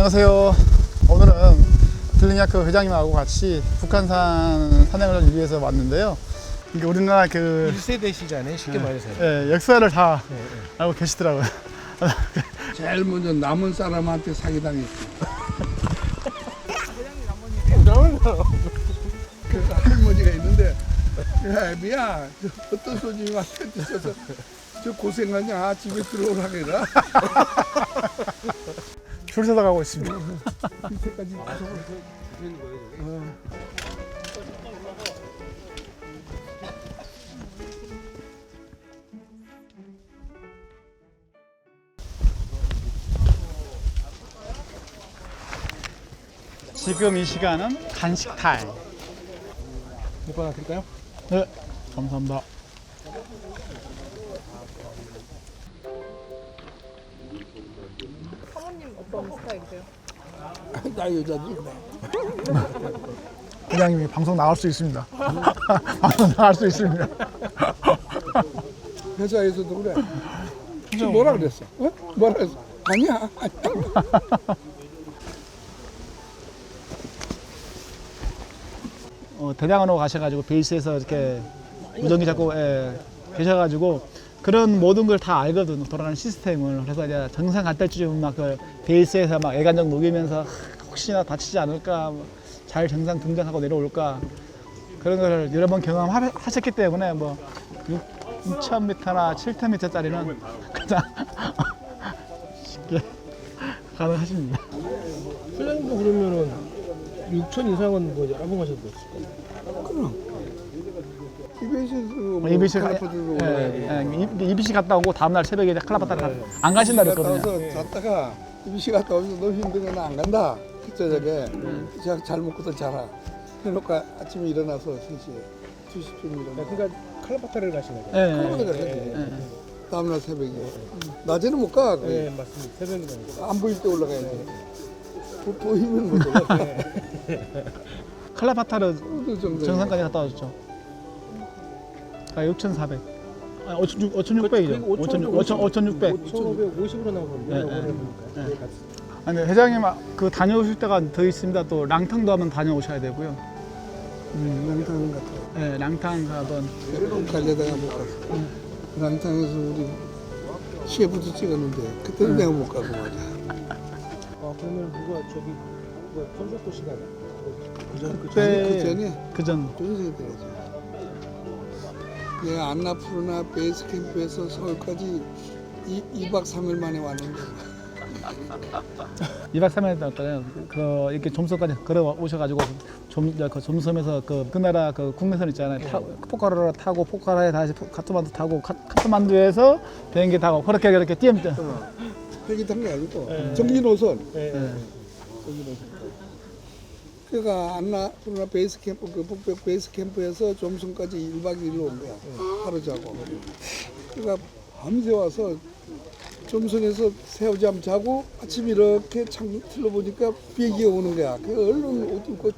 안녕하세요. 오늘은 들리냐크 회장님하고 같이 북한산 산행을 위해서 왔는데요. 이게 우리나라 그 1세대 시잖아요 쉽게 말해서 예, 역사를 다 알고 계시더라고요. 제일 먼저 남은 사람한테 사기당했어. 그 할머니가 있는데 야 애비야 저 어떤 손님한테 드셔서 저 고생하냐 집에 들어오라 그래라 줄 서서 가고 있습니다. 이때까지 지금 이 시간은 간식 타임. 하나 드릴까요? 네, 감사합니다. 스타일이세요? 나 여자들 회장님이 방송 나갈 수 있습니다. 방송 나갈 수 있습니다. 회사에서도 그래 지금 뭐라 그랬어? 어? 뭐라 그랬어? 아니야 아니야 어, 대량으로 가셔가지고 베이스에서 이렇게 무전기 잡고 예, 계셔가지고 그런 모든 걸 다 알거든 돌아가는 시스템을. 그래서 이제 정상 갈 때쯤 막그 베이스에서 막 애간장 녹이면서 혹시나 다치지 않을까 뭐잘 정상 등장하고 내려올까. 그런 걸 여러 번 경험하셨기 때문에 뭐 6,000m나 7,000m짜리는 그냥 쉽게 가능하십니다. 훈련도 그러면은 6천 이상은 뭐 알아보셔도 있을 거예요. 이베 이스에서 뭐 이비시 가, 칼라파드로 예, 예, 이비시 갔다 오고 다음날 새벽에 이제 클라바타를 안 가신다 그랬거든요. 와서 잤다가 이비시 갔다 오면서 너무 힘들면 안 간다. 그 저녁에 잘, 잘 먹고도 자라. 해놓고 아침에 일어나서 3시에 2시쯤 일어나. 그러니까 칼라파타를 가시는 거예요? 예, 그러면 예. 가야지. 다음날 새벽에. 낮에는 못 가. 거의. 네 맞습니다 새벽이라니까 안 보일 때 올라가야 돼. 보, 보이면 못 올라가. 클라바타르 그 정도. 정상까지 갔다 왔죠. 아, 6,400. 아, 5,600이죠. 5,600. 5,550으로 나오거든요 네, 네. 네. 네. 아니, 회장님 아, 그 다녀오실 때가 더 있습니다. 또 랑탕도 한번 다녀오셔야 되고요. 음, 랑탕 같아. 예, 랑탕 한번. 꼭 가려다가 못 갔어. 랑탕에서 우리 셰프도 찍었는데 그때는 내가 못 가고 말이야. 아 그러면 누가 저기 누가 손석도 시간에 그전 그때 아니, 그 전에 그전 전세 들어가죠. 내가 안나푸르나 베이스 캠프에서 서울까지 2, 2박 3일 만에 왔는데 2박 3일 동안 그 이렇게 점섬까지 걸어 오셔가지고 좀, 그 점섬에서 그, 그 나라 그 국내선 있잖아요. 타, 포카라를 타고 포카라에 다시 포- 카트만두 타고 카, 카트만두에서 비행기 타고 그렇게 그렇게 뛰어 헬기 탄게 아니고 전기 노선 네. 예. 전기 노선 그러니까 안나푸르나 베이스 캠프 그 북벽 베이스 캠프에서 점섬까지 1박 2일로 온 거야 하루 자고 그러니까 밤새 와서 점선에서 새우잠 자고 아침 이렇게 창 틀어 보니까 비행기가 오는 거야. 그 얼른 옷 입고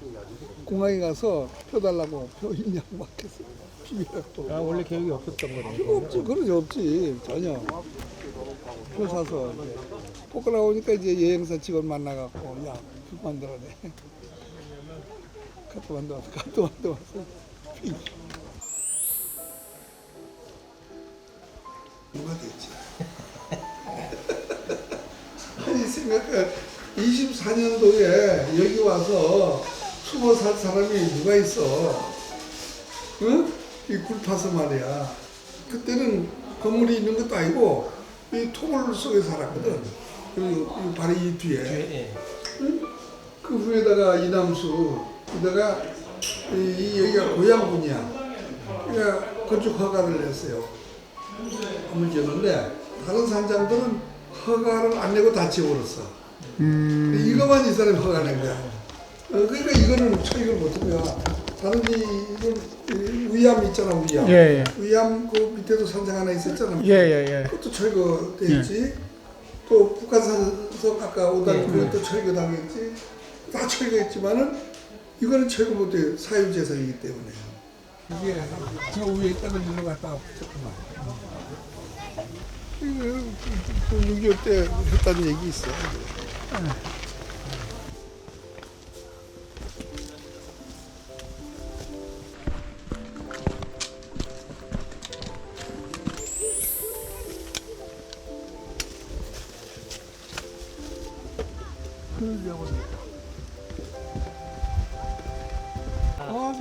공항에 가서 표 달라고 표 있냐고 막 했어. 비벼갖고. 아 원래 계획이 없었던 거네요 필요 없지. 그러지 없지. 전혀. 표 사서. 이제 포크라 오니까 이제 여행사 직원 만나갖고 야, 표 만들어내. 와서 카트 만들어 와서. 비행기. 누가 됐지? 아니 생각해 24년도에 여기 와서 숨어 살 사람이 누가 있어? 응? 이 굴파서 말이야. 그때는 건물이 있는 것도 아니고 이 토굴 속에 살았거든. 그리고 이 바로 이 뒤에. 예. 그 후에다가 이남수, 그다가 이, 이 여기가 고향군이야. 그러니까 건축 허가를 냈어요. 건물 지었는데 다른 산장들은 허가를 안 내고 다 지어버렸어. 음, 이거만 이 사람이 허가 낸 거야. 어, 그러니까 이거는 처리를 거야. 다른 데 이건 이 위암 있잖아 위암. 예, 예. 위암 그 밑에도 산장 하나 있었잖아. 예, 예, 예. 그것도 철거돼 있지. 또 북한산서 아까 오단 그것도 철거당했지. 다 철거했지만은 이거는 못해 사유재산이기 때문에. 이게 저 위에 있다는 일로 갔다 왔구만. 이거 6.25때 했다는 얘기 있어. 큰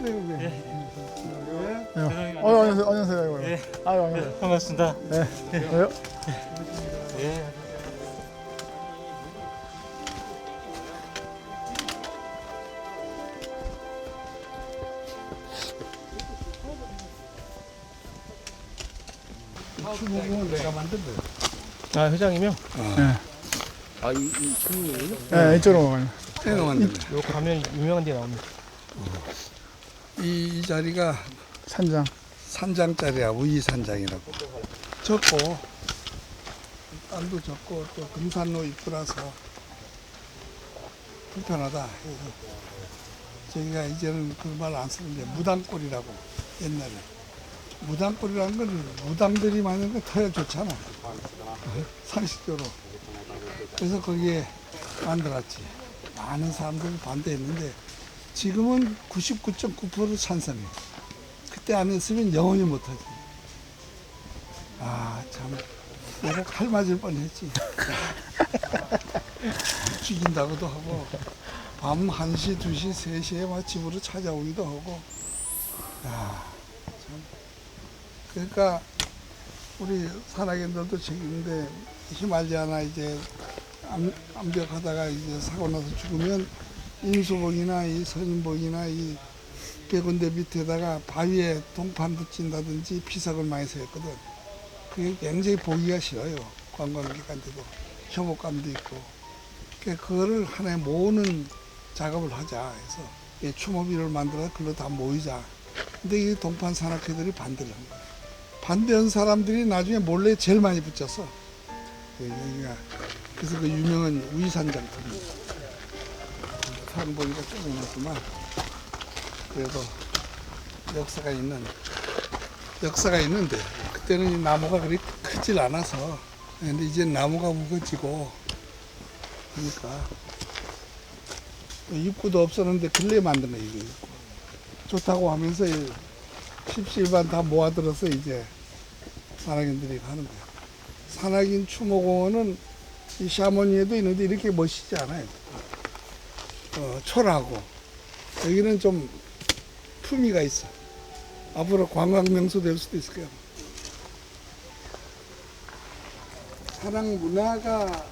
네, 네. 네. 네. 어, 안녕하세요. 안녕하세요. 네. 아유, 안녕하세요. 반갑습니다. 네. 왜요? 예. 추모공은 내가 만든 거예요. 아 회장이면 네. 아이 이 친구예요? 네, 이쪽으로 가요. 거예요. 요 가면 유명한 데 나옵니다. 이, 이 자리가 산장. 산장짜리야 우이산장이라고. 적고 땅도 적고 또 금산로 입구라서 불편하다 저희가 이제는 그 말 안 쓰는데 무당골이라고 옛날에. 무당골이라는 건 무당들이 만든 거 터야 좋잖아. 상식적으로. 그래서 거기에 만들었지. 많은 사람들이 반대했는데 지금은 99.9% 찬성해 그때 안 했으면 영원히 못하지. 아, 참. 내가 칼 맞을 뻔 했지. 죽인다고도 하고, 밤 1시, 2시, 3시에 막 집으로 찾아오기도 하고, 야, 참. 그러니까, 우리 산악인들도 책임인데, 히말리아나 이제 암, 암벽하다가 이제 사고 나서 죽으면, 인수복이나 이 선인복이나 이 백운대 밑에다가 바위에 동판 붙인다든지 피석을 많이 세웠거든. 그게 굉장히 보기가 싫어요. 관광객한테도. 혐오감도 있고. 그러니까 그거를 하나에 모으는 작업을 하자 해서 이 추모비를 만들어서 그걸로 다 모이자. 근데 이 동판 산악회들이 반대를 한 거야. 반대한 사람들이 나중에 몰래 제일 많이 붙였어. 그 여기가 그래서 그 유명한 우이산 장터입니다. 사람 보니까 조금 났지만. 그래도 역사가 있는 역사가 있는데 그때는 이 나무가 그리 크질 않아서. 근데 이제 나무가 무거지고 그러니까 입구도 없었는데 근래 거예요 이거. 좋다고 하면서 이 십시일반 다 모아들어서 이제 산악인들이 하는 거예요 산악인 추모공원은 이 샤머니에도 있는데 이렇게 멋있지 않아요 어, 초라하고 여기는 좀 품위가 있어. 앞으로 관광 명소 될 수도 있을 거야. 사랑 문화가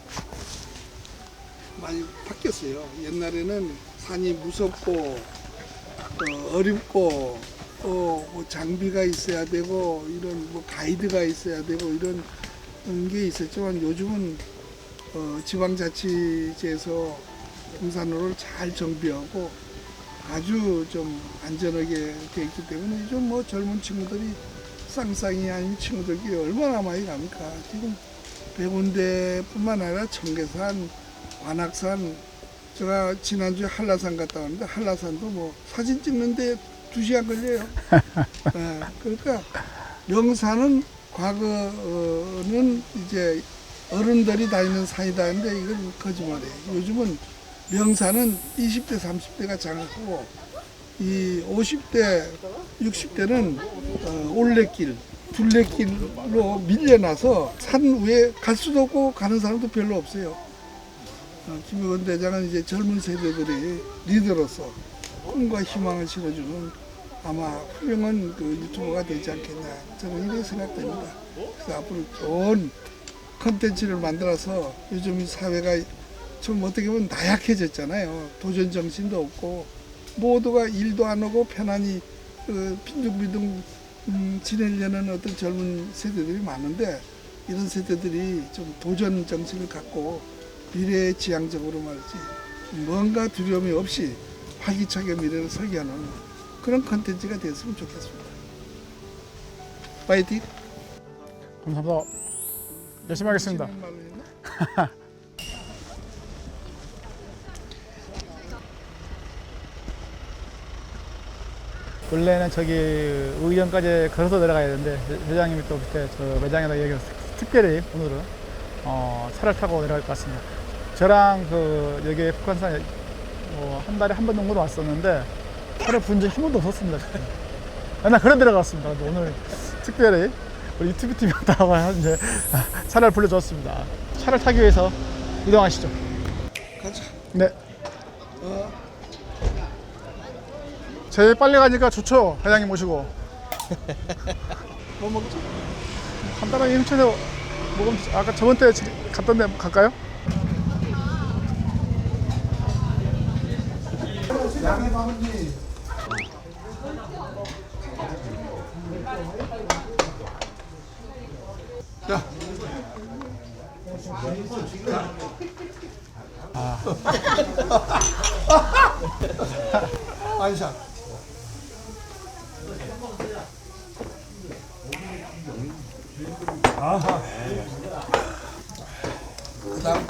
많이 바뀌었어요. 옛날에는 산이 무섭고 어, 어렵고 또뭐 장비가 있어야 되고 이런 뭐 가이드가 있어야 되고 이런 게 있었지만 요즘은 어, 지방자치제에서 등산로를 잘 정비하고 아주 좀 안전하게 돼 있기 때문에 요즘 뭐 젊은 친구들이 쌍쌍이 아닌 친구들끼리 얼마나 많이 갑니까? 지금 백운대뿐만 아니라 청계산, 관악산, 제가 지난주에 한라산 갔다 왔는데 한라산도 뭐 사진 찍는데 두 시간 걸려요. 예, 그러니까 명산은 과거는 이제 어른들이 다니는 산이다 했는데 이건 거짓말이에요. 요즘은 명산은 20대, 30대가 장악하고 이 50대, 60대는 어, 올레길, 둘레길로 밀려나서 산 위에 갈 수도 없고 가는 사람도 별로 없어요. 어, 김의원 대장은 이제 젊은 세대들이 리더로서 꿈과 희망을 실어주는 아마 훌륭한 그 유튜버가 되지 않겠냐 저는 이렇게 생각됩니다. 그래서 앞으로 좋은 컨텐츠를 만들어서 요즘 이 사회가 좀 어떻게 보면 나약해졌잖아요. 도전 정신도 없고 모두가 일도 안 하고 편안히 그 빈둥빈둥 음, 지내려는 어떤 젊은 세대들이 많은데 이런 세대들이 좀 도전 정신을 갖고 미래의 지향적으로 말이지 뭔가 두려움이 없이 활기차게 미래를 설계하는 그런 컨텐츠가 됐으면 좋겠습니다. 파이팅! 감사합니다. 열심히 하겠습니다. 지는 말로 했나? 원래는 저기 의정까지 걸어서 내려가야 되는데 회- 회장님이 또 그때 저 매장에다 얘기해서 특별히 오늘은 어, 차를 타고 내려갈 것 같습니다. 저랑 그 여기 북한산 뭐한 달에 한 번 정도 왔었는데 차를 부은 적이 한 번도 없었습니다. 맨날 내려갔습니다. 근데 오늘 특별히 우리 유튜브 팀이 왔다고 하는데 차를 불러줬습니다. 차를 타기 위해서 이동하시죠. 가자. 네. 제일 빨리 가니까 좋죠. 회장님 모시고. 뭐 먹지? 간단하게 인천에 먹으면. 아까 저번 때 지- 갔던 데 갈까요? 안샷. 그다음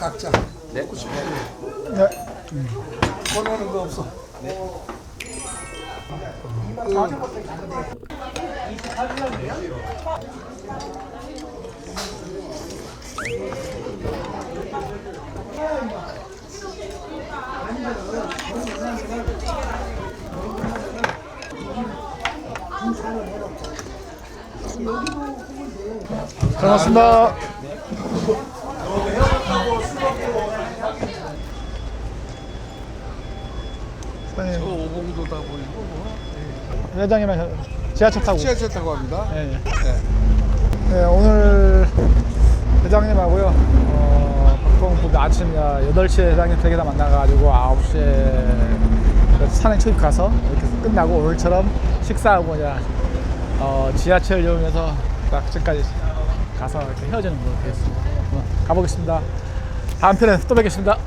각자. 네. 네. 권하는 거 없어. 잘 먹었습니다. 사장님, 오봉도다 보이고 회장님이랑 지하철 타고. 지하철 타고 갑니다. 예, 예. 네, 오늘 회장님하고요. 어, 박동부 아침 8시에 회장님 댁에다 만나가지고 9시에 산행 출입 가서 이렇게 끝나고 오늘처럼 식사하고 이제 어, 지하철 이용해서 딱 집까지 가서 이렇게 헤어지는 걸로 되겠습니다. 어, 가보겠습니다. 다음 편에 또 뵙겠습니다.